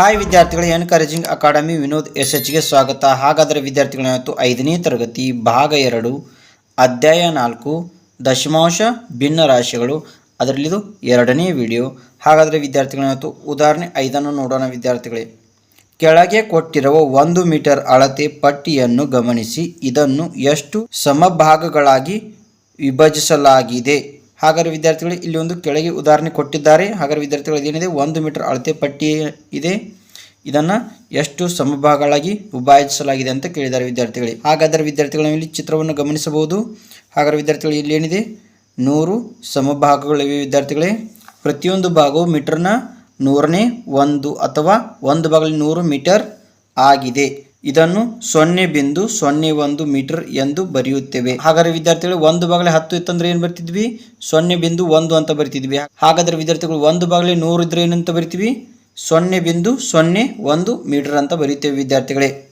Hi ವಿದ್ಯಾರ್ಥಿಗಳು encouraging academy Vinod S ಎಚ್ಗೆ ಸ್ವಾಗತ. ಹಾಗಾದರೆ ವಿದ್ಯಾರ್ಥಿಗಳು, ಇವತ್ತು ಐದನೇ ತರಗತಿ, ಭಾಗ ಎರಡು, ಅಧ್ಯಾಯ ನಾಲ್ಕು, ದಶಮಾಂಶ ಭಿನ್ನ ರಾಶಿಗಳು ಅದರಲ್ಲಿದು ಎರಡನೇ ವಿಡಿಯೋ. ಹಾಗಾದರೆ ವಿದ್ಯಾರ್ಥಿಗಳು, ಇವತ್ತು ಉದಾಹರಣೆ ಐದನ್ನು ನೋಡೋಣ ವಿದ್ಯಾರ್ಥಿಗಳೇ. ಕೆಳಗೆ ಕೊಟ್ಟಿರುವ ಒಂದು ಮೀಟರ್ ಅಳತೆ ಪಟ್ಟಿಯನ್ನು ಗಮನಿಸಿ. ಇದನ್ನು ಎಷ್ಟು ಸಮಭಾಗಗಳಾಗಿ ವಿಭಜಿಸಲಾಗಿದೆ? ಹಾಗಾದರೆ ವಿದ್ಯಾರ್ಥಿಗಳು ಇಲ್ಲಿ ಒಂದು ಕೆಳಗೆ ಉದಾಹರಣೆ ಕೊಟ್ಟಿದ್ದಾರೆ. ಹಾಗಾದ್ರೆ ವಿದ್ಯಾರ್ಥಿಗಳು ಏನಿದೆ ಒಂದು ಮೀಟರ್ ಅಳತೆ ಪಟ್ಟಿ ಇದೆ. ಇದನ್ನು ಎಷ್ಟು ಸಮಭಾಗಗಳಾಗಿ ವಿಭಜಿಸಲಾಗಿದೆ ಅಂತ ಕೇಳಿದ್ದಾರೆ ವಿದ್ಯಾರ್ಥಿಗಳಿಗೆ ಹಾಗಾದರೆ ವಿದ್ಯಾರ್ಥಿಗಳು ಇಲ್ಲಿ ಚಿತ್ರವನ್ನು ಗಮನಿಸಬಹುದು. ಹಾಗಾದ್ರೆ ವಿದ್ಯಾರ್ಥಿಗಳು ಇಲ್ಲಿ ಏನಿದೆ? ನೂರು ಸಮಭಾಗಗಳಿವೆ ವಿದ್ಯಾರ್ಥಿಗಳೇ. ಪ್ರತಿಯೊಂದು ಭಾಗವು ಮೀಟರ್ನ ನೂರನೇ ಒಂದು ಅಥವಾ ಒಂದು ಭಾಗದಲ್ಲಿ ನೂರು ಮೀಟರ್ ಆಗಿದೆ. ಇದನ್ನು ಸೊನ್ನೆ ಬಿಂದು ಸೊನ್ನೆ ಒಂದು ಮೀಟರ್ ಎಂದು ಬರೆಯುತ್ತೇವೆ. ಹಾಗಾದ್ರೆ ವಿದ್ಯಾರ್ಥಿಗಳು, ಒಂದು ಬಾಗಲೇ ಹತ್ತು ಇತ್ತಂದ್ರೆ ಏನು ಬರ್ತಿದ್ವಿ? ಸೊನ್ನೆ ಬಿಂದು ಒಂದು ಅಂತ ಬರಿತಿದ್ವಿ. ಹಾಗಾದ್ರೆ ವಿದ್ಯಾರ್ಥಿಗಳು, ಒಂದು ಬಾಗಲೇ ನೂರು ಇದ್ರೆ ಏನಂತ ಬರಿತೀವಿ? ಸೊನ್ನೆ ಬಿಂದು ಸೊನ್ನೆ ಒಂದು ಮೀಟರ್ ಅಂತ ಬರೀತೇವೆ ವಿದ್ಯಾರ್ಥಿಗಳೇ.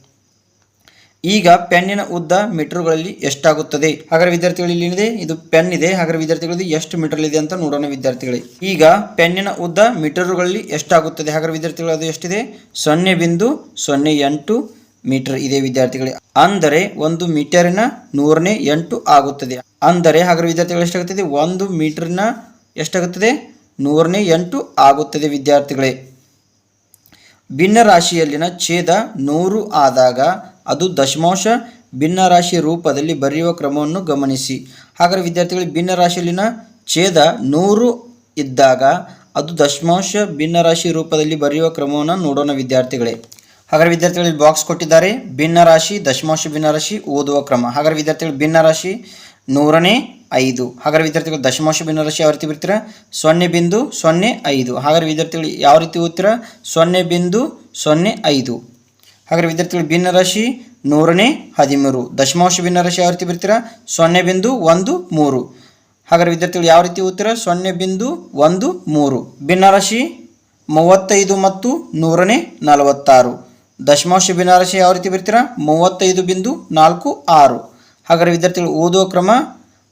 ಈಗ ಪೆನ್ನಿನ ಉದ್ದ ಮೀಟರ್ಗಳಲ್ಲಿ ಎಷ್ಟಾಗುತ್ತದೆ? ಹಾಗಾದ್ರೆ ವಿದ್ಯಾರ್ಥಿಗಳು, ಇಲ್ಲಿ ಏನಿದೆ? ಇದು ಪೆನ್ ಇದೆ. ಹಾಗಾದ್ರೆ ವಿದ್ಯಾರ್ಥಿಗಳದ್ದು ಎಷ್ಟು ಮೀಟರ್ ಇದೆ ಅಂತ ನೋಡೋಣ ವಿದ್ಯಾರ್ಥಿಗಳೇ. ಈಗ ಪೆನ್ನಿನ ಉದ್ದ ಮೀಟರ್ಗಳಲ್ಲಿ ಎಷ್ಟಾಗುತ್ತದೆ? ಹಾಗಾದ್ರೆ ವಿದ್ಯಾರ್ಥಿಗಳು, ಅದು ಎಷ್ಟಿದೆ? ಸೊನ್ನೆ ಬಿಂದು ಸೊನ್ನೆ ಎಂಟು ಮೀಟರ್ ಇದೆ ವಿದ್ಯಾರ್ಥಿಗಳೇ. ಅಂದರೆ ಒಂದು ಮೀಟರಿನ ನೂರನೇ ಎಂಟು ಆಗುತ್ತದೆ. ಅಂದರೆ ಹಾಗಾದ್ರೆ ವಿದ್ಯಾರ್ಥಿಗಳು ಎಷ್ಟಾಗುತ್ತದೆ? ಒಂದು ಮೀಟರ್ನ ಎಷ್ಟಾಗುತ್ತದೆ? ನೂರನೇ ಎಂಟು ಆಗುತ್ತದೆ ವಿದ್ಯಾರ್ಥಿಗಳೇ. ಭಿನ್ನರಾಶಿಯಲ್ಲಿನ ಛೇದ ನೂರು ಆದಾಗ ಅದು ದಶಮಾಂಶ ಭಿನ್ನರಾಶಿ ರೂಪದಲ್ಲಿ ಬರೆಯುವ ಕ್ರಮವನ್ನು ಗಮನಿಸಿ. ಹಾಗಾದರೆ ವಿದ್ಯಾರ್ಥಿಗಳು, ಭಿನ್ನರಾಶಿಯಲ್ಲಿನ ಛೇದ ನೂರು ಇದ್ದಾಗ ಅದು ದಶಮಾಂಶ ಭಿನ್ನರಾಶಿ ರೂಪದಲ್ಲಿ ಬರೆಯುವ ಕ್ರಮವನ್ನು ನೋಡೋಣ ವಿದ್ಯಾರ್ಥಿಗಳೇ. ಹಾಗಾದರೆ ವಿದ್ಯಾರ್ಥಿಗಳು ಇಲ್ಲಿ ಬಾಕ್ಸ್ ಕೊಟ್ಟಿದ್ದಾರೆ. ಭಿನ್ನ ರಾಶಿ, ದಶಮಾಂಶ ಭಿನ್ನ ರಾಶಿ, ಓದುವ ಕ್ರಮ. ಹಾಗಾದ್ರೆ ವಿದ್ಯಾರ್ಥಿಗಳು ಭಿನ್ನ ರಾಶಿ ನೂರನೇ ಐದು. ಹಾಗಾದ್ರೆ ವಿದ್ಯಾರ್ಥಿಗಳು ದಶಮಾಂಶ ಭಿನ್ನರಾಶಿ ಯಾವ ರೀತಿ ಬರ್ತೀರಾ ಸೊನ್ನೆ ಬಿಂದು ಸೊನ್ನೆ ಐದು. ಹಾಗಾದ್ರೆ ವಿದ್ಯಾರ್ಥಿಗಳು ಯಾವ ರೀತಿ ಓದ್ತೀರಾ? ಸೊನ್ನೆ ಬಿಂದು ಸೊನ್ನೆ ಐದು. ಹಾಗಾದ್ರೆ ವಿದ್ಯಾರ್ಥಿಗಳು ಭಿನ್ನ ರಾಶಿ ನೂರನೇ ಹದಿಮೂರು. ದಶಮಾಂಶ ಭಿನ್ನರಾಶಿ ಯಾವ ರೀತಿ ಬರ್ತೀರಾ ಸೊನ್ನೆ ಬಿಂದು ಒಂದು ಮೂರು. ಹಾಗಾದ್ರೆ ವಿದ್ಯಾರ್ಥಿಗಳು ಯಾವ ರೀತಿ ಓದ್ತೀರಾ? ಸೊನ್ನೆ ಬಿಂದು ಒಂದು ಮೂರು. ಭಿನ್ನರಾಶಿ ಮೂವತ್ತೈದು ಮತ್ತು ನೂರನೇ ನಲವತ್ತಾರು. ದಶಮಾಂಶ ಭಿನ್ನರಾಶಿ ಯಾವ ರೀತಿ ಬರ್ತೀರಾ? ಮೂವತ್ತೈದು ಬಿಂದು ನಾಲ್ಕು ಆರು. ಹಾಗಾದರೆ ವಿದ್ಯಾರ್ಥಿಗಳು ಓದುವ ಕ್ರಮ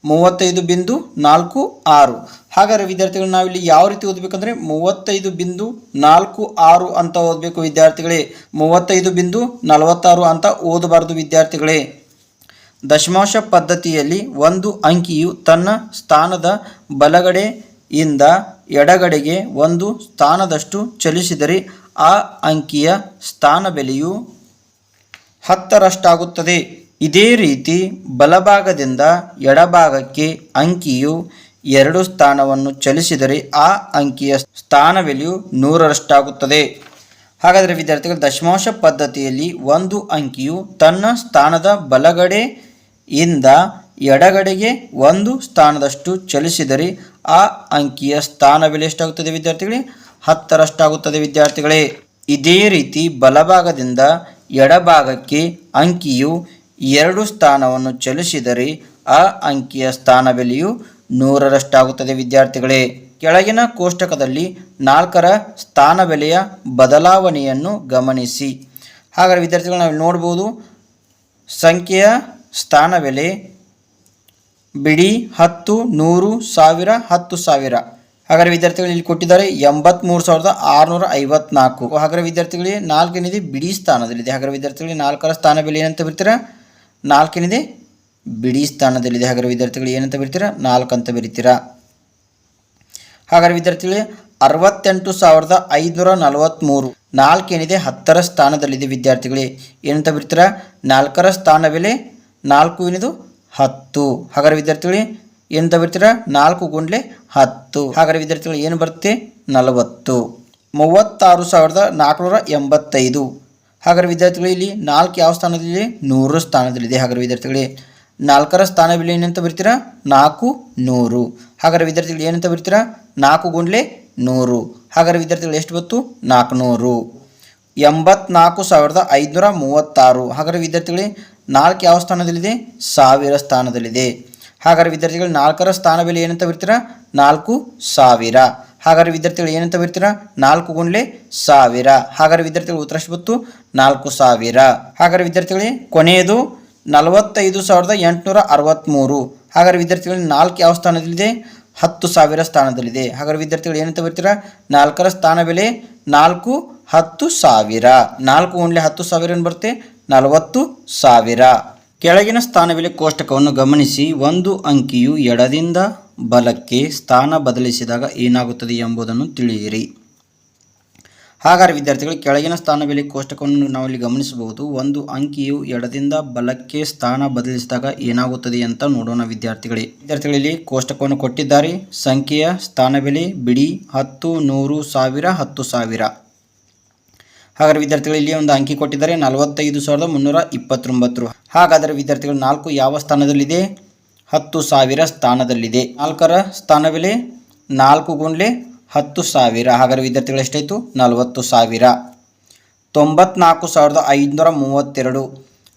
ಮೂವತ್ತೈದು ಬಿಂದು ನಾಲ್ಕು ಆರು. ಹಾಗಾದರೆ ವಿದ್ಯಾರ್ಥಿಗಳು ನಾವಿಲ್ಲಿ ಯಾವ ರೀತಿ ಓದಬೇಕಂದ್ರೆ ಮೂವತ್ತೈದು ಬಿಂದು ನಾಲ್ಕು ಆರು ಅಂತ ಓದಬೇಕು ವಿದ್ಯಾರ್ಥಿಗಳೇ. ಮೂವತ್ತೈದು ಬಿಂದು ನಲವತ್ತಾರು ಅಂತ ಓದಬಾರದು ವಿದ್ಯಾರ್ಥಿಗಳೇ. ದಶಮಾಂಶ ಪದ್ಧತಿಯಲ್ಲಿ ಒಂದು ಅಂಕಿಯು ತನ್ನ ಸ್ಥಾನದ ಬಲಗಡೆಯಿಂದ ಎಡಗಡೆಗೆ ಒಂದು ಸ್ಥಾನದಷ್ಟು ಚಲಿಸಿದರೆ ಆ ಅಂಕಿಯ ಸ್ಥಾನ ಬೆಲೆಯು ಹತ್ತರಷ್ಟಾಗುತ್ತದೆ. ಇದೇ ರೀತಿ ಬಲಭಾಗದಿಂದ ಎಡಭಾಗಕ್ಕೆ ಅಂಕಿಯು ಎರಡು ಸ್ಥಾನವನ್ನು ಚಲಿಸಿದರೆ ಆ ಅಂಕಿಯ ಸ್ಥಾನ ಬೆಲೆಯು ನೂರರಷ್ಟಾಗುತ್ತದೆ. ಹಾಗಾದರೆ ವಿದ್ಯಾರ್ಥಿಗಳು, ದಶಮಾಂಶ ಪದ್ಧತಿಯಲ್ಲಿ ಒಂದು ಅಂಕಿಯು ತನ್ನ ಸ್ಥಾನದ ಬಲಗಡೆ ಇಂದ ಎಡಗಡೆಗೆ ಒಂದು ಸ್ಥಾನದಷ್ಟು ಚಲಿಸಿದರೆ ಆ ಅಂಕಿಯ ಸ್ಥಾನ ಬೆಲೆ ಎಷ್ಟಾಗುತ್ತದೆ ವಿದ್ಯಾರ್ಥಿಗಳೇ? ಹತ್ತರಷ್ಟಾಗುತ್ತದೆ, ವಿದ್ಯಾರ್ಥಿಗಳೇ. ಇದೇ ರೀತಿ ಬಲಭಾಗದಿಂದ ಎಡಭಾಗಕ್ಕೆ ಅಂಕಿಯು ಎರಡು ಸ್ಥಾನವನ್ನು ಚಲಿಸಿದರೆ ಆ ಅಂಕಿಯ ಸ್ಥಾನ ಬೆಲೆಯು ನೂರರಷ್ಟಾಗುತ್ತದೆ, ವಿದ್ಯಾರ್ಥಿಗಳೇ. ಕೆಳಗಿನ ಕೋಷ್ಟಕದಲ್ಲಿ ನಾಲ್ಕರ ಸ್ಥಾನ ಬೆಲೆಯ ಬದಲಾವಣೆಯನ್ನು ಗಮನಿಸಿ. ಹಾಗಾದರೆ ವಿದ್ಯಾರ್ಥಿಗಳು, ನಾವು ನೋಡ್ಬೋದು, ಸಂಖ್ಯೆಯ ಸ್ಥಾನ ಬೆಲೆ ಬಿಡಿ ಹತ್ತು, ನೂರು, ಸಾವಿರ, ಹತ್ತು ಸಾವಿರ. ಹಾಗಾದರೆ ವಿದ್ಯಾರ್ಥಿಗಳು ಇಲ್ಲಿ ಕೊಟ್ಟಿದ್ದಾರೆ ಎಂಬತ್ತ್ಮೂರು ಸಾವಿರದ ಆರುನೂರ ಐವತ್ನಾಲ್ಕು. ಹಾಗಾದ್ರೆ ವಿದ್ಯಾರ್ಥಿಗಳಿಗೆ ನಾಲ್ಕೇನಿದೆ ಬಿಡಿ ಸ್ಥಾನದಲ್ಲಿದೆ. ಹಾಗಾದ್ರೆ ವಿದ್ಯಾರ್ಥಿಗಳಿಗೆ ನಾಲ್ಕರ ಸ್ಥಾನ ಬೆಲೆ ಏನಂತ ಬರ್ತೀರ ನಾಲ್ಕೇನಿದೆ ಬಿಡಿ ಸ್ಥಾನದಲ್ಲಿದೆ. ಹಾಗಾದ್ರೆ ವಿದ್ಯಾರ್ಥಿಗಳು ಏನಂತ ಬಿಡ್ತೀರಾ? ನಾಲ್ಕು ಅಂತ ಬರೀತೀರಾ ಹಾಗಾದ್ರೆ ವಿದ್ಯಾರ್ಥಿಗಳಿಗೆ ಅರವತ್ತೆಂಟು ಸಾವಿರದ ಐದುನೂರ ನಲವತ್ತ್ಮೂರು ನಾಲ್ಕೇನಿದೆ ಹತ್ತರ ಸ್ಥಾನದಲ್ಲಿದೆ ವಿದ್ಯಾರ್ಥಿಗಳೇ. ಏನಂತ ಬರ್ತೀರಾ ನಾಲ್ಕರ ಸ್ಥಾನ ಬೆಲೆ ನಾಲ್ಕು ಏನಿದು? ಹತ್ತು. ಹಾಗಾದ್ರೆ ವಿದ್ಯಾರ್ಥಿಗಳೇ ಏನಂತ ಬರ್ತೀರಾ ನಾಲ್ಕು ಗುಂಡ್ಲೆ ಹತ್ತು. ಹಾಗಾದರೆ ವಿದ್ಯಾರ್ಥಿಗಳು ಏನು ಬರುತ್ತೆ? ನಲವತ್ತು. ಮೂವತ್ತಾರು ಸಾವಿರದ ನಾಲ್ಕುನೂರ ಎಂಬತ್ತೈದು. ಹಾಗಾದರೆ ವಿದ್ಯಾರ್ಥಿಗಳು ಇಲ್ಲಿ ನಾಲ್ಕು ಯಾವ ಸ್ಥಾನದಲ್ಲಿದೆ? ನೂರು ಸ್ಥಾನದಲ್ಲಿದೆ. ಹಾಗಾದರೆ ವಿದ್ಯಾರ್ಥಿಗಳೇ, ನಾಲ್ಕರ ಸ್ಥಾನ ಬೆಲೆ ಏನಂತ ಬರ್ತೀರಾ? ನಾಲ್ಕು, ನೂರು. ಹಾಗಾದರೆ ವಿದ್ಯಾರ್ಥಿಗಳು ಏನಂತ ಬರ್ತೀರಾ? ನಾಲ್ಕು ಗುಂಡ್ಲೆ ನೂರು. ಹಾಗಾದರೆ ವಿದ್ಯಾರ್ಥಿಗಳು ಎಷ್ಟು ಬತ್ತು? ನಾಲ್ಕುನೂರು. ಎಂಬತ್ನಾಲ್ಕು ಸಾವಿರದ ಐದುನೂರ ಮೂವತ್ತಾರು. ಹಾಗಾದರೆ ವಿದ್ಯಾರ್ಥಿಗಳೇ, ನಾಲ್ಕು ಯಾವ ಸ್ಥಾನದಲ್ಲಿದೆ? ಸಾವಿರ ಸ್ಥಾನದಲ್ಲಿದೆ. ಹಾಗಾದರೆ ವಿದ್ಯಾರ್ಥಿಗಳು ನಾಲ್ಕರ ಸ್ಥಾನ ಬೆಲೆ ಏನಂತ ಬರ್ತೀರಾ ನಾಲ್ಕು ಸಾವಿರ. ಹಾಗಾದ್ರೆ ವಿದ್ಯಾರ್ಥಿಗಳು ಏನಂತ ಬರ್ತೀರಾ ನಾಲ್ಕು ಗುಂಡ್ಲೆ ಸಾವಿರ. ಹಾಗಾದ್ರೆ ವಿದ್ಯಾರ್ಥಿಗಳು ಉತ್ತರ ಬತ್ತು ನಾಲ್ಕು ಸಾವಿರ. ಹಾಗಾದ್ರೆ ವಿದ್ಯಾರ್ಥಿಗಳಿಗೆ ಕೊನೆಯದು ನಲವತ್ತೈದು ಸಾವಿರದ ಎಂಟುನೂರ ಅರವತ್ತ್ಮೂರು ಹಾಗಾದ್ರೆ ವಿದ್ಯಾರ್ಥಿಗಳು ನಾಲ್ಕು ಯಾವ ಸ್ಥಾನದಲ್ಲಿದೆ? ಹತ್ತು ಸಾವಿರ ಸ್ಥಾನದಲ್ಲಿದೆ. ಹಾಗಾದ್ರೆ ವಿದ್ಯಾರ್ಥಿಗಳು ಏನಂತ ಬರ್ತೀರಾ ನಾಲ್ಕರ ಸ್ಥಾನ ಬೆಲೆ ನಾಲ್ಕು, ಹತ್ತು ಸಾವಿರ. ನಾಲ್ಕು ಗುಂಡ್ಲೆ ಹತ್ತು ಸಾವಿರ ಏನು ಬರುತ್ತೆ? ನಲವತ್ತು ಸಾವಿರ. ಕೆಳಗಿನ ಸ್ಥಾನವಿಲೆ ಕೋಷ್ಟಕವನ್ನು ಗಮನಿಸಿ, ಒಂದು ಅಂಕಿಯು ಎಡದಿಂದ ಬಲಕ್ಕೆ ಸ್ಥಾನ ಬದಲಿಸಿದಾಗ ಏನಾಗುತ್ತದೆ ಎಂಬುದನ್ನು ತಿಳಿಯಿರಿ. ಹಾಗಾದರೆ ವಿದ್ಯಾರ್ಥಿಗಳು, ಕೆಳಗಿನ ಸ್ಥಾನಬೆಲೆ ಕೋಷ್ಟಕವನ್ನು ನಾವಿಲ್ಲಿ ಗಮನಿಸಬಹುದು. ಒಂದು ಅಂಕಿಯು ಎಡದಿಂದ ಬಲಕ್ಕೆ ಸ್ಥಾನ ಬದಲಿಸಿದಾಗ ಏನಾಗುತ್ತದೆ ಅಂತ ನೋಡೋಣ ವಿದ್ಯಾರ್ಥಿಗಳೇ. ವಿದ್ಯಾರ್ಥಿಗಳಲ್ಲಿ ಕೋಷ್ಟಕವನ್ನು ಕೊಟ್ಟಿದ್ದಾರೆ. ಸಂಖ್ಯೆಯ ಸ್ಥಾನಬೆಲೆ ಬಿಡಿ ಹತ್ತು ನೂರು ಸಾವಿರ ಹತ್ತು ಸಾವಿರ. ಹಾಗಾದರೆ ವಿದ್ಯಾರ್ಥಿಗಳು ಇಲ್ಲಿ ಒಂದು ಅಂಕಿ ಕೊಟ್ಟಿದ್ದಾರೆ. ನಲವತ್ತೈದು ಸಾವಿರದ ಮುನ್ನೂರ ಇಪ್ಪತ್ತೊಂಬತ್ತು. ಹಾಗಾದರೆ ವಿದ್ಯಾರ್ಥಿಗಳು ನಾಲ್ಕು ಯಾವ ಸ್ಥಾನದಲ್ಲಿದೆ? ಹತ್ತು ಸಾವಿರ ಸ್ಥಾನದಲ್ಲಿದೆ. ನಾಲ್ಕರ ಸ್ಥಾನವಿಲೆ ನಾಲ್ಕು ಗುಂಡ್ಲೆ ಹತ್ತು ಸಾವಿರ. ಹಾಗಾದರೆ ವಿದ್ಯಾರ್ಥಿಗಳು ಎಷ್ಟಾಯಿತು? ನಲವತ್ತು ಸಾವಿರ. ತೊಂಬತ್ನಾಲ್ಕು ಸಾವಿರದ ಐದುನೂರ ಮೂವತ್ತೆರಡು.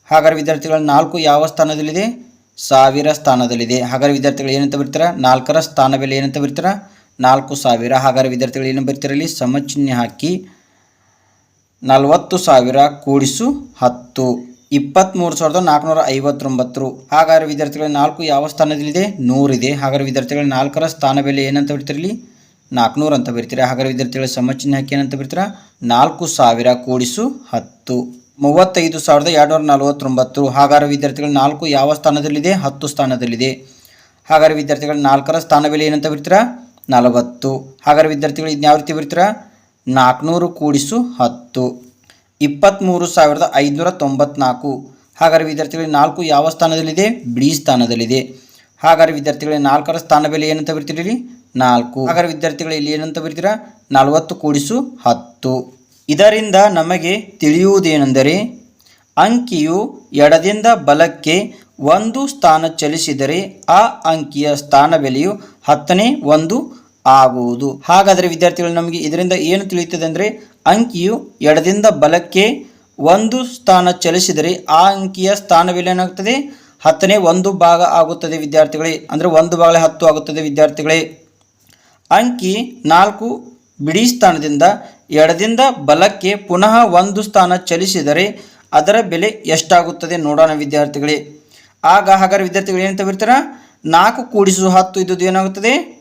ಹಾಗಾದರೆ ವಿದ್ಯಾರ್ಥಿಗಳು ನಾಲ್ಕು ಯಾವ ಸ್ಥಾನದಲ್ಲಿದೆ? ಸಾವಿರ ಸ್ಥಾನದಲ್ಲಿದೆ. ಹಾಗಾದರೆ ವಿದ್ಯಾರ್ಥಿಗಳು ಏನಂತ ಬರ್ತೀರಾ? ನಾಲ್ಕರ ಸ್ಥಾನ ಬೆಲೆ ಏನಂತ ಬರ್ತೀರಾ? ನಾಲ್ಕು ಸಾವಿರ. ಹಾಗಾದರೆ ವಿದ್ಯಾರ್ಥಿಗಳು ಏನು ಬರ್ತೀರಲ್ಲಿ ಸಮಚಿಹ್ನೆ ಹಾಕಿ ನಲವತ್ತು ಸಾವಿರ ಕೂಡಿಸು ಹತ್ತು. ಇಪ್ಪತ್ತ್ಮೂರು ಸಾವಿರದ ನಾಲ್ಕುನೂರ ಐವತ್ತೊಂಬತ್ತು. ಹಾಗಾದರೆ ವಿದ್ಯಾರ್ಥಿಗಳ, ನಾಲ್ಕು ಯಾವ ಸ್ಥಾನದಲ್ಲಿದೆ? ನೂರಿದೆ. ಹಾಗಾದರೆ ವಿದ್ಯಾರ್ಥಿಗಳ, ನಾಲ್ಕರ ಸ್ಥಾನ ಬೆಲೆ ಏನಂತ ಬಿಡ್ತಿರಲಿ? ನಾಲ್ಕುನೂರು ಅಂತ ಬರ್ತೀರಾ ಹಾಗಾದರೆ ವಿದ್ಯಾರ್ಥಿಗಳ, ಸಮಚಿಹ್ನೆ ಹಾಕಿ ಏನಂತ ಬರ್ತೀರಾ ನಾಲ್ಕು ಸಾವಿರ ಕೂಡಿಸು ಹತ್ತು. ಮೂವತ್ತೈದು ಸಾವಿರದ ಎರಡುನೂರ ನಲವತ್ತೊಂಬತ್ತು. ಹಾಗಾದರೆ ವಿದ್ಯಾರ್ಥಿಗಳ, ನಾಲ್ಕು ಯಾವ ಸ್ಥಾನದಲ್ಲಿದೆ? ಹತ್ತು ಸ್ಥಾನದಲ್ಲಿದೆ. ಹಾಗಾದರೆ ವಿದ್ಯಾರ್ಥಿಗಳ, ನಾಲ್ಕರ ಸ್ಥಾನ ಬೆಲೆ ಏನಂತ ಬರ್ತೀರಾ ನಲವತ್ತು. ಹಾಗಾದರೆ ವಿದ್ಯಾರ್ಥಿಗಳು ಇದನ್ನ ಯಾವ ರೀತಿ ಬರ್ತೀರಾ ನಾಲ್ಕುನೂರು ಕೂಡಿಸು ಹತ್ತು. ಇಪ್ಪತ್ತ್ಮೂರು ಸಾವಿರದ ಐದುನೂರ ತೊಂಬತ್ನಾಲ್ಕು. ಹಾಗಾದರೆ ವಿದ್ಯಾರ್ಥಿಗಳಿಗೆ ನಾಲ್ಕು ಯಾವ ಸ್ಥಾನದಲ್ಲಿದೆ? ಬಿಡಿ ಸ್ಥಾನದಲ್ಲಿದೆ. ಹಾಗಾದರೆ ವಿದ್ಯಾರ್ಥಿಗಳಿಗೆ ನಾಲ್ಕರ ಸ್ಥಾನ ಬೆಲೆ ಏನಂತ ಬರ್ತೀರಿ? ನಾಲ್ಕು. ಹಾಗಾದರೆ ವಿದ್ಯಾರ್ಥಿಗಳು, ಇಲ್ಲಿ ಏನಂತ ಬರ್ತೀರಾ? ನಲವತ್ತು ಕೂಡಿಸು ಹತ್ತು. ಇದರಿಂದ ನಮಗೆ ತಿಳಿಯುವುದೇನೆಂದರೆ, ಅಂಕಿಯು ಎಡದಿಂದ ಬಲಕ್ಕೆ ಒಂದು ಸ್ಥಾನ ಚಲಿಸಿದರೆ ಆ ಅಂಕಿಯ ಸ್ಥಾನ ಬೆಲೆಯು ಹತ್ತನೇ ಒಂದು ಆಗುವುದು. ಹಾಗಾದರೆ ವಿದ್ಯಾರ್ಥಿಗಳು ನಮಗೆ ಇದರಿಂದ ಏನು ತಿಳಿಯುತ್ತದೆ ಅಂದರೆ ಅಂಕಿಯು ಎಡದಿಂದ ಬಲಕ್ಕೆ ಒಂದು ಸ್ಥಾನ ಚಲಿಸಿದರೆ ಆ ಅಂಕಿಯ ಸ್ಥಾನ ಬೆಲೆ ಏನಾಗ್ತದೆ ಹತ್ತನೇ ಒಂದು ಭಾಗ ಆಗುತ್ತದೆ ವಿದ್ಯಾರ್ಥಿಗಳೇ. ಅಂದರೆ ಒಂದು ಭಾಗಲೇ ಹತ್ತು ಆಗುತ್ತದೆ ವಿದ್ಯಾರ್ಥಿಗಳೇ. ಅಂಕಿ ನಾಲ್ಕು ಬಿಡಿ ಸ್ಥಾನದಿಂದ ಎಡದಿಂದ ಬಲಕ್ಕೆ ಪುನಃ ಒಂದು ಸ್ಥಾನ ಚಲಿಸಿದರೆ ಅದರ ಬೆಲೆ ಎಷ್ಟಾಗುತ್ತದೆ ನೋಡೋಣ ವಿದ್ಯಾರ್ಥಿಗಳೇ. ಆಗ ಹಾಗಾದ್ರೆ ವಿದ್ಯಾರ್ಥಿಗಳು ಏನಂತ ಬರ್ತಾರ? ನಾಲ್ಕು ಕೂಡಿಸು ಹತ್ತು ಇದ್ದುದು ಏನಾಗುತ್ತದೆ?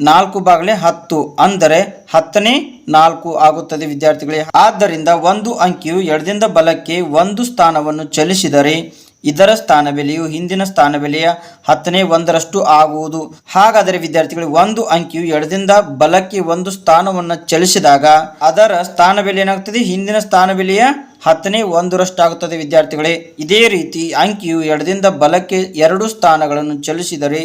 ನಾಲ್ಕು ಬಾಗಲೇ ಹತ್ತು ಅಂದರೆ ಹತ್ತನೇ ನಾಲ್ಕು ಆಗುತ್ತದೆ ವಿದ್ಯಾರ್ಥಿಗಳೇ. ಆದ್ದರಿಂದ ಒಂದು ಅಂಕಿಯು ಎಡದಿಂದ ಬಲಕ್ಕೆ ಒಂದು ಸ್ಥಾನವನ್ನು ಚಲಿಸಿದರೆ ಇದರ ಸ್ಥಾನ ಬೆಲೆಯು ಹಿಂದಿನ ಸ್ಥಾನ ಬೆಲೆಯ ಹತ್ತನೇ ಒಂದರಷ್ಟು ಆಗುವುದು. ಹಾಗಾದರೆ ವಿದ್ಯಾರ್ಥಿಗಳು, ಒಂದು ಅಂಕಿಯು ಎಡದಿಂದ ಬಲಕ್ಕೆ ಒಂದು ಸ್ಥಾನವನ್ನು ಚಲಿಸಿದಾಗ ಅದರ ಸ್ಥಾನ ಬೆಲೆ ಏನಾಗ್ತದೆ ಹಿಂದಿನ ಸ್ಥಾನ ಬೆಲೆಯ ಹತ್ತನೇ ಒಂದರಷ್ಟಾಗುತ್ತದೆ ವಿದ್ಯಾರ್ಥಿಗಳೇ. ಇದೇ ರೀತಿ ಅಂಕಿಯು ಎಡದಿಂದ ಬಲಕ್ಕೆ ಎರಡು ಸ್ಥಾನಗಳನ್ನು ಚಲಿಸಿದರೆ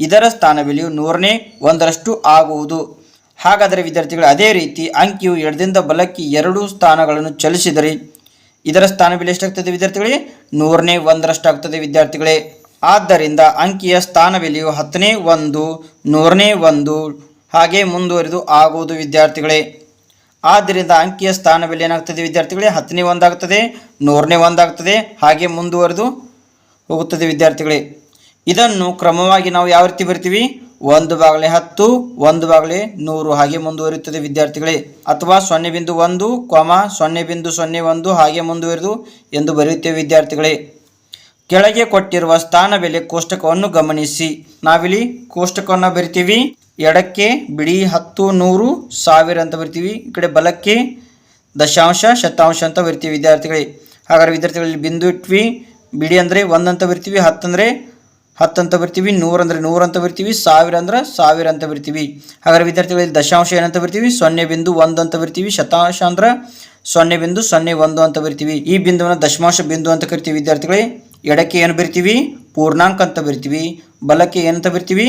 ಇದರ ಸ್ಥಾನ ಬೆಲೆಯು ನೂರನೇ ಒಂದರಷ್ಟು ಆಗುವುದು. ಹಾಗಾದರೆ ವಿದ್ಯಾರ್ಥಿಗಳು ಅದೇ ರೀತಿ ಅಂಕಿಯು ಎಡದಿಂದ ಬಲಕ್ಕೆ ಎರಡು ಸ್ಥಾನಗಳನ್ನು ಚಲಿಸಿದರೆ ಇದರ ಸ್ಥಾನ ಬೆಲೆ ಎಷ್ಟಾಗ್ತದೆ ವಿದ್ಯಾರ್ಥಿಗಳೇ? ನೂರನೇ ಒಂದರಷ್ಟಾಗ್ತದೆ ವಿದ್ಯಾರ್ಥಿಗಳೇ. ಆದ್ದರಿಂದ ಅಂಕಿಯ ಸ್ಥಾನ ಬೆಲೆಯು ಹತ್ತನೇ ಒಂದು, ನೂರನೇ ಒಂದು ಹಾಗೆ ಮುಂದುವರಿದು ಆಗುವುದು ವಿದ್ಯಾರ್ಥಿಗಳೇ. ಆದ್ದರಿಂದ ಅಂಕಿಯ ಸ್ಥಾನ ಬೆಲೆ ಏನಾಗ್ತದೆ ವಿದ್ಯಾರ್ಥಿಗಳೇ? ಹತ್ತನೇ ಒಂದಾಗ್ತದೆ, ನೂರನೇ ಒಂದಾಗ್ತದೆ, ಹಾಗೆ ಮುಂದುವರೆದು ಹೋಗುತ್ತದೆ ವಿದ್ಯಾರ್ಥಿಗಳೇ. ಇದನ್ನು ಕ್ರಮವಾಗಿ ನಾವು ಯಾವ ರೀತಿ ಬರ್ತೀವಿ? ಒಂದು ಬಾಗಲೇ ಹತ್ತು, ಒಂದು ಬಾಗಲೇ ನೂರು ಹಾಗೆ ಮುಂದುವರಿಯುತ್ತದೆ ವಿದ್ಯಾರ್ಥಿಗಳೇ. ಅಥವಾ ಸೊನ್ನೆ ಬಿಂದು ಒಂದು, ಕೊಮ, ಸೊನ್ನೆ ಬಿಂದು ಸೊನ್ನೆ ಒಂದು ಹಾಗೆ ಮುಂದುವರಿದು ಎಂದು ಬರೆಯುತ್ತೇವೆ ವಿದ್ಯಾರ್ಥಿಗಳೇ. ಕೆಳಗೆ ಕೊಟ್ಟಿರುವ ಸ್ಥಾನ ಬೆಲೆ ಕೋಷ್ಟಕವನ್ನು ಗಮನಿಸಿ. ನಾವಿಲ್ಲಿ ಕೋಷ್ಟಕವನ್ನು ಬರಿತೀವಿ. ಎಡಕ್ಕೆ ಬಿಡಿ ಹತ್ತು, ನೂರು, ಸಾವಿರ ಅಂತ ಬರ್ತೀವಿ. ಈ ಕಡೆ ಬಲಕ್ಕೆ ದಶಾಂಶ, ಶತಾಂಶ ಅಂತ ಬರ್ತೀವಿ ವಿದ್ಯಾರ್ಥಿಗಳೇ. ಹಾಗಾದ್ರೆ ವಿದ್ಯಾರ್ಥಿಗಳಲ್ಲಿ ಬಿಂದು ಇಟ್ವಿ. ಬಿಡಿ ಅಂದರೆ ಒಂದು ಅಂತ ಬರ್ತೀವಿ, ಹತ್ತು ಅಂದರೆ ಹತ್ತು ಅಂತ ಬರ್ತೀವಿ ನೂರು ಅಂದರೆ ನೂರು ಅಂತ ಬರ್ತೀವಿ, ಸಾವಿರ ಅಂದ್ರೆ ಸಾವಿರ ಅಂತ ಬರ್ತೀವಿ. ಹಾಗಾದ್ರೆ ವಿದ್ಯಾರ್ಥಿಗಳಲ್ಲಿ ದಶಾಂಶ ಏನಂತ ಬರ್ತೀವಿ? ಸೊನ್ನೆ ಬಿಂದು ಒಂದು ಅಂತ ಬರ್ತೀವಿ. ಶತಾಂಶ ಅಂದ್ರೆ ಸೊನ್ನೆ ಬಿಂದು ಸೊನ್ನೆ ಒಂದು ಅಂತ ಬರ್ತೀವಿ. ಈ ಬಿಂದುವನ್ನು ದಶಮಾಂಶ ಬಿಂದು ಅಂತ ಕರಿತೀವಿ ವಿದ್ಯಾರ್ಥಿಗಳೇ. ಎಡಕ್ಕೆ ಏನು ಬರ್ತೀವಿ? ಪೂರ್ಣಾಂಕ ಅಂತ ಬರ್ತೀವಿ. ಬಲಕ್ಕೆ ಏನಂತ ಬರ್ತೀವಿ?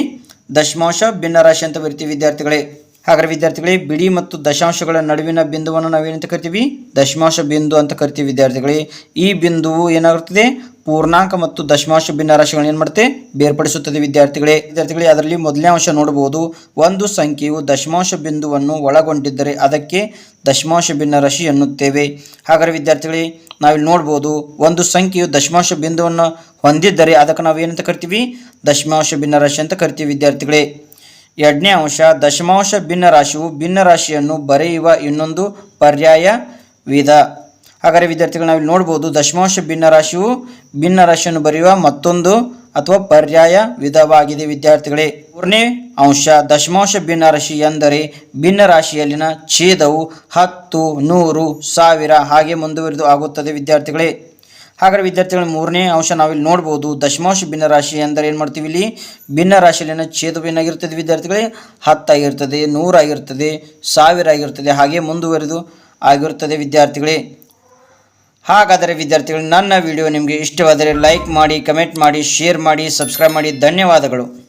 ದಶಮಾಂಶ ಭಿನ್ನರಾಶಿ ಅಂತ ಬರ್ತೀವಿ ವಿದ್ಯಾರ್ಥಿಗಳೇ. ಹಾಗಾದ್ರೆ ವಿದ್ಯಾರ್ಥಿಗಳೇ, ಬಿಡಿ ಮತ್ತು ದಶಾಂಶಗಳ ನಡುವಿನ ಬಿಂದುವನ್ನು ನಾವೇನಂತ ಕರಿತೀವಿ? ದಶಮಾಂಶ ಬಿಂದು ಅಂತ ಕರಿತೀವಿ ವಿದ್ಯಾರ್ಥಿಗಳೇ. ಈ ಬಿಂದುವು ಏನಾಗುತ್ತದೆ? ಪೂರ್ಣಾಂಕ ಮತ್ತು ದಶಮಾಂಶ ಭಿನ್ನರಾಶಿಗಳನ್ನ ಏನು ಮಾಡುತ್ತೆ ಬೇರ್ಪಡಿಸುತ್ತದೆ ವಿದ್ಯಾರ್ಥಿಗಳೇ. ವಿದ್ಯಾರ್ಥಿಗಳೇ, ಅದರಲ್ಲಿ ಮೊದಲನೇ ಅಂಶ ನೋಡಬಹುದು ಒಂದು ಸಂಖ್ಯೆಯು ದಶಮಾಂಶ ಬಿಂದುವನ್ನು ಒಳಗೊಂಡಿದ್ದರೆ ಅದಕ್ಕೆ ದಶಮಾಂಶ ಭಿನ್ನರಾಶಿ ಎನ್ನುತ್ತೇವೆ. ಹಾಗಾದ್ರೆ ವಿದ್ಯಾರ್ಥಿಗಳೇ, ನಾವಿಲ್ಲಿ ನೋಡ್ಬೋದು, ಒಂದು ಸಂಖ್ಯೆಯು ದಶಮಾಂಶ ಬಿಂದುವನ್ನು ಹೊಂದಿದ್ದರೆ ಅದಕ್ಕೆ ನಾವು ಏನಂತ ಕರಿತೀವಿ? ದಶಮಾಂಶ ಭಿನ್ನರಾಶಿ ಅಂತ ಕರಿತೀವಿ ವಿದ್ಯಾರ್ಥಿಗಳೇ. ಎರಡನೇ ಅಂಶ, ದಶಮಾಂಶ ಭಿನ್ನರಾಶಿಯು ಭಿನ್ನರಾಶಿಯನ್ನು ಬರೆಯುವ ಇನ್ನೊಂದು ಪರ್ಯಾಯ ವಿಧ. ಹಾಗಾದರೆ ವಿದ್ಯಾರ್ಥಿಗಳು ನಾವು ನೋಡ್ಬೋದು ದಶಮಾಂಶ ಭಿನ್ನರಾಶಿಯು ಭಿನ್ನರಾಶಿಯನ್ನು ಬರೆಯುವ ಮತ್ತೊಂದು ಅಥವಾ ಪರ್ಯಾಯ ವಿಧವಾಗಿದೆ ವಿದ್ಯಾರ್ಥಿಗಳೇ. ಮೂರನೇ ಅಂಶ, ದಶಮಾಂಶ ಭಿನ್ನರಾಶಿ ಎಂದರೆ ಭಿನ್ನರಾಶಿಯಲ್ಲಿನ ಛೇದವು ಹತ್ತು, ನೂರು, ಸಾವಿರ ಹಾಗೆ ಮುಂದುವರಿದು ಆಗುತ್ತದೆ ವಿದ್ಯಾರ್ಥಿಗಳೇ. ಹಾಗಾದರೆ ವಿದ್ಯಾರ್ಥಿಗಳ, ಮೂರನೇ ಅಂಶ ನಾವಿಲ್ಲಿ ನೋಡ್ಬೋದು ದಶಮಾಂಶ ಭಿನ್ನರಾಶಿ ಅಂದರೆ ಏನು ಮಾಡ್ತೀವಿ ಇಲ್ಲಿ? ಭಿನ್ನರಾಶಿಯಲ್ಲಿನ ಛೇದವು ಏನಾಗಿರ್ತದೆ ವಿದ್ಯಾರ್ಥಿಗಳೇ? ಹತ್ತಾಗಿರ್ತದೆ, ನೂರಾಗಿರ್ತದೆ ಸಾವಿರ ಆಗಿರ್ತದೆ ಹಾಗೆ ಮುಂದುವರಿದು ಆಗಿರುತ್ತದೆ ವಿದ್ಯಾರ್ಥಿಗಳೇ. ಹಾಗಾದರೆ ವಿದ್ಯಾರ್ಥಿಗಳು, ನನ್ನ ವಿಡಿಯೋ ನಿಮಗೆ ಇಷ್ಟವಾದರೆ ಲೈಕ್ ಮಾಡಿ ಕಮೆಂಟ್ ಮಾಡಿ ಶೇರ್ ಮಾಡಿ ಸಬ್ಸ್ಕ್ರೈಬ್ ಮಾಡಿ. ಧನ್ಯವಾದಗಳು.